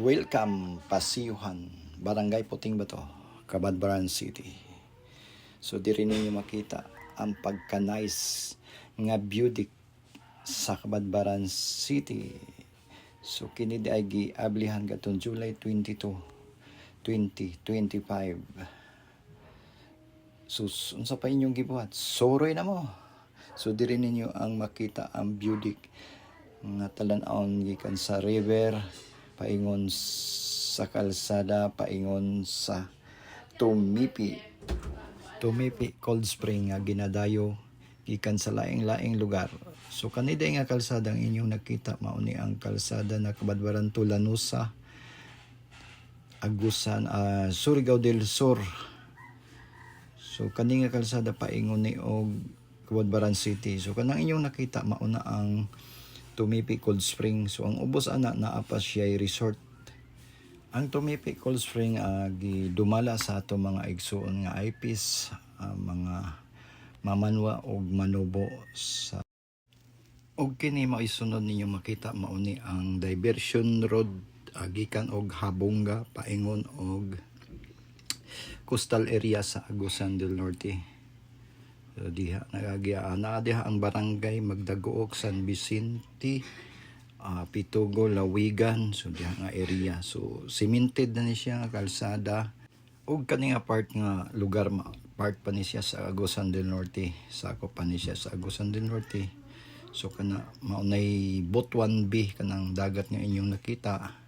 Welcome, Pasiyuhan, Barangay Puting Bato, Cabadbaran City. So diri ninyo makita ang pagka-nice nga beauty sa Cabadbaran City. So kini di ay giablihan katong July 22, 2025. So unsa pa inyong gibuhat? Soroy na mo. So diri ninyo ang makita ang beauty nga talan-aon gikan sa river paingon sa kalsada paingon sa Tumipi. Tumipi Cold Spring nga ginadayo gikan sa laing-laing lugar. So kanida nga kalsada ang inyong nakita mao ni ang kalsada na kabadbaran Tulanusa Agusan ah, Surigao del Sur. So kani nga kalsada paingon ni og Kabadbaran City. So kanang inyong nakita mauna ang Tumipi Cold Spring. So ang ubos ana naa pa siya resort. Ang Tumipi Cold Spring uh, gidumala sa ato mga igsuon nga IPs, ah, mga mamanwa og manubo sa og kini maisunod ninyo makita mauni ang diversion road ah, gikan og Habonga paingon og coastal area sa Agusan del Norte. So, diha nagagiya. Na diha ang barangay Magdagook San Vicente ah, Pitugo Lawigan. So diha nga area. So cemented na ni siya nga kalsada. Ug kani nga part nga lugar ma part pa ni siya sa Agusan del Norte. Sako pa ni siya sa Agusan del Norte. So kana maunay Butuan B kanang dagat nga inyong nakita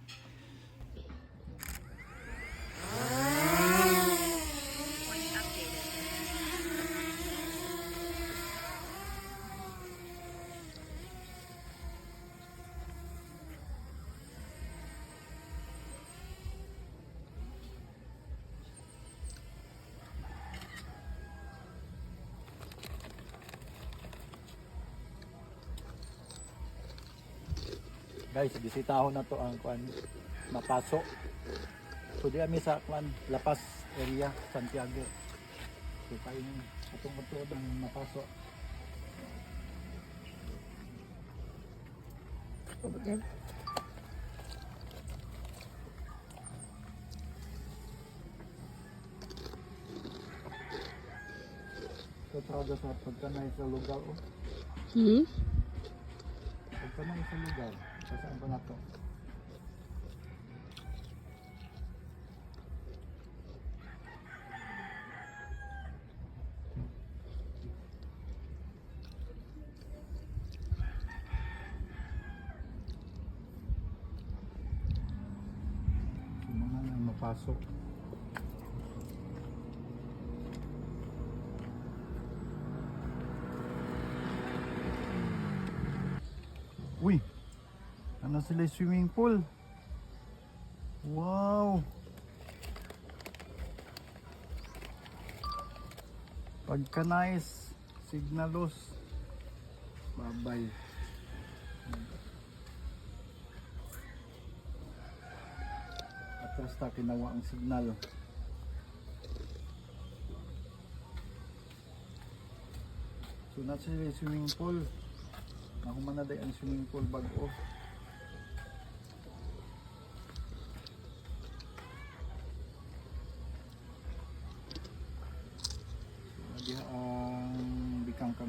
Guys, bisitahon na to ang kuan mapaso. So di ami sa kuan Lapas area Santiago. So kayo ni atong matod ang mapaso. So traga sa pagkanay sa lugar oh. Hmm? Pagkanay sa lugar. Sa saan pa na to? Mapasok. Uy! Ano sila swimming pool? Wow! Pagka nice, signalos. Babay. Atras ta kinawa ang signal. So na sila swimming pool. Ako man na ang swimming pool bago.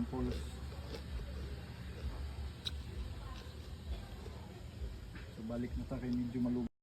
Falls. So balik na ta kay medyo malug